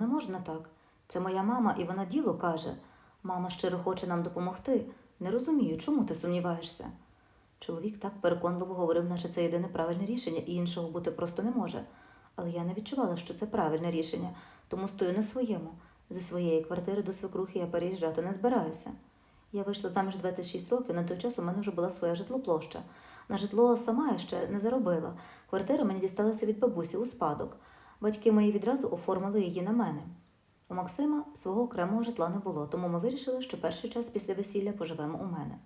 не можна так. Це моя мама, і вона діло каже. Мама щиро хоче нам допомогти. Не розумію, чому ти сумніваєшся? Чоловік так переконливо говорив, наче це єдине правильне рішення, і іншого бути просто не може. Але я не відчувала, що це правильне рішення, тому стою на своєму. Зі своєї квартири до свекрухи я переїжджати не збираюся. Я вийшла заміж 26 років, на той час у мене вже була своя житлоплоща. На житло сама я ще не заробила. Квартира мені дісталася від бабусі у спадок. Батьки мої відразу оформили її на мене. У Максима свого окремого житла не було, тому ми вирішили, що перший час після весілля поживемо у мене.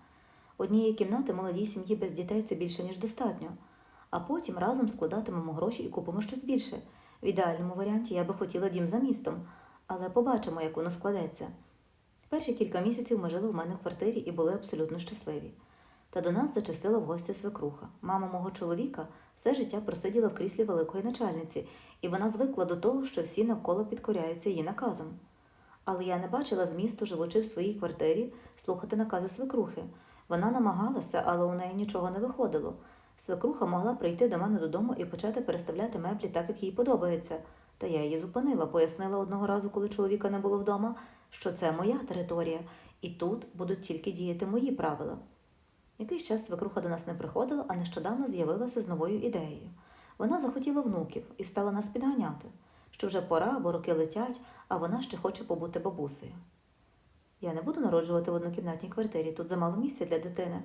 Однієї кімнати молодій сім'ї без дітей це більше, ніж достатньо. А потім разом складатимемо гроші і купимо щось більше. В ідеальному варіанті я би хотіла дім за містом, але побачимо, як воно складеться. Перші кілька місяців ми жили в мене в квартирі і були абсолютно щасливі. Та до нас зачастила в гості свекруха. Мама мого чоловіка все життя просиділа в кріслі великої начальниці, і вона звикла до того, що всі навколо підкоряються її наказам. Але я не бачила змісту, живучи в своїй квартирі, слухати накази свекрухи. Вона намагалася, але у неї нічого не виходило. Свекруха могла прийти до мене додому і почати переставляти меблі так, як їй подобається. Та я її зупинила, пояснила одного разу, коли чоловіка не було вдома, що це моя територія, і тут будуть тільки діяти мої правила. Якийсь час свекруха до нас не приходила, а нещодавно з'явилася з новою ідеєю. Вона захотіла внуків і стала нас підганяти, що вже пора, бо роки летять, а вона ще хоче побути бабусею. Я не буду народжувати в однокімнатній квартирі, тут замало місця для дитини.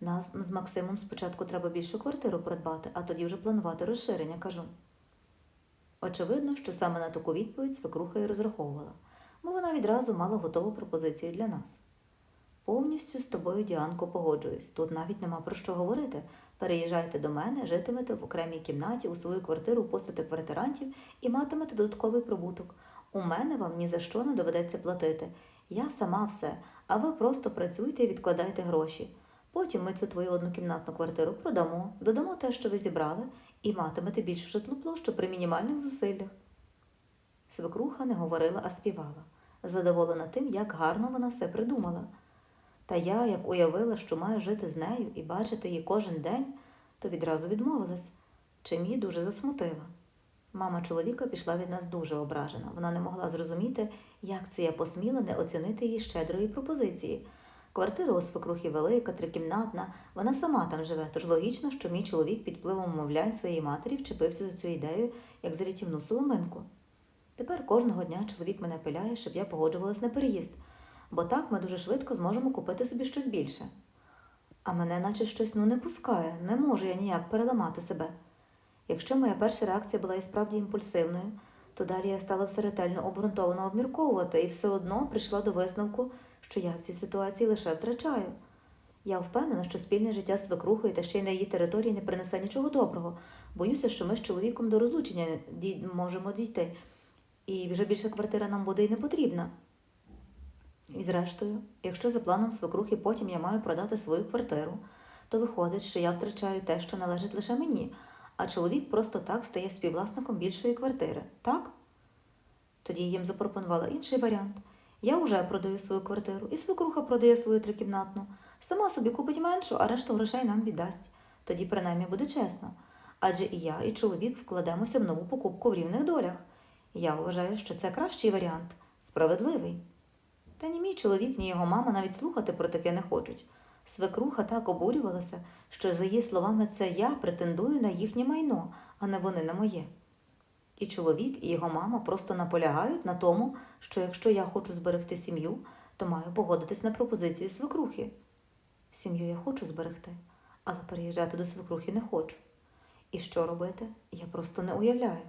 Нас з Максимом спочатку треба більшу квартиру придбати, а тоді вже планувати розширення, кажу. Очевидно, що саме на таку відповідь свекруха і розраховувала, бо вона відразу мала готову пропозицію для нас. Повністю з тобою, Діанко, погоджуюсь. Тут навіть нема про що говорити. Переїжджайте до мене, житимете в окремій кімнаті, у свою квартиру пустите квартирантів і матимете додатковий прибуток. У мене вам ні за що не доведеться платити. Я сама все, а ви просто працюйте і відкладайте гроші. Потім ми цю твою однокімнатну квартиру продамо, додамо те, що ви зібрали, і матимете більшу житлу площу при мінімальних зусиллях. Свекруха не говорила, а співала, задоволена тим, як гарно вона все придумала. Та я, як уявила, що маю жити з нею і бачити її кожен день, то відразу відмовилась, чим її дуже засмутила. Мама чоловіка пішла від нас дуже ображена. Вона не могла зрозуміти, як це я посміла не оцінити її щедрої пропозиції. Квартира у свекрухи велика, трикімнатна, вона сама там живе, тож логічно, що мій чоловік під впливом умовлянь своєї матері вчепився за цю ідею, як за рятівну соломинку. Тепер кожного дня чоловік мене пиляє, щоб я погоджувалась на переїзд, бо так ми дуже швидко зможемо купити собі щось більше. А мене наче щось ну не пускає, не можу я ніяк переламати себе. Якщо моя перша реакція була і справді імпульсивною, то далі я стала все ретельно обґрунтовано обмірковувати і все одно прийшла до висновку, що я в цій ситуації лише втрачаю. Я впевнена, що спільне життя з свекрухою та ще й на її території не принесе нічого доброго. Боюся, що ми з чоловіком до розлучення можемо дійти, і вже більше квартира нам буде і не потрібна. І зрештою, якщо за планом свекрухи потім я маю продати свою квартиру, то виходить, що я втрачаю те, що належить лише мені, а чоловік просто так стає співвласником більшої квартири, так? Тоді їм запропонувала інший варіант. Я вже продаю свою квартиру, і свекруха продає свою трикімнатну. Сама собі купить меншу, а решту грошей нам віддасть. Тоді принаймні буде чесно. Адже і я, і чоловік вкладемося в нову покупку в рівних долях. Я вважаю, що це кращий варіант, справедливий. Та ні мій чоловік, ні його мама навіть слухати про таке не хочуть. Свекруха так обурювалася, що, за її словами, це я претендую на їхнє майно, а не вони на моє. І чоловік, і його мама просто наполягають на тому, що якщо я хочу зберегти сім'ю, то маю погодитись на пропозицію свекрухи. Сім'ю я хочу зберегти, але переїжджати до свекрухи не хочу. І що робити, я просто не уявляю.